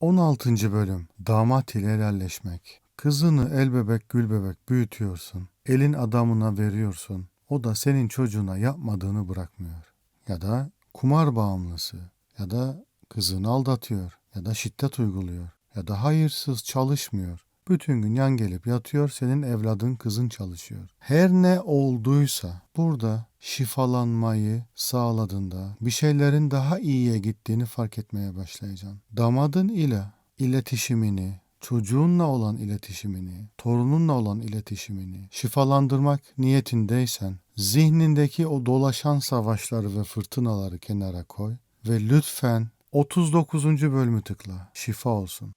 16. bölüm Damat ile helalleşmek. Kızını el bebek gül bebek büyütüyorsun. Elin adamına veriyorsun. O da senin çocuğuna yapmadığını bırakmıyor. Ya da kumar bağımlısı. Ya da kızını aldatıyor. Ya da şiddet uyguluyor. Ya da hayırsız çalışmıyor. Bütün gün yan gelip yatıyor, senin evladın kızın çalışıyor. Her ne olduysa burada şifalanmayı sağladığında bir şeylerin daha iyiye gittiğini fark etmeye başlayacaksın. Damadın ile iletişimini, çocuğunla olan iletişimini, torununla olan iletişimini şifalandırmak niyetindeysen zihnindeki o dolaşan savaşları ve fırtınaları kenara koy ve lütfen 39. bölümü tıkla. Şifa olsun.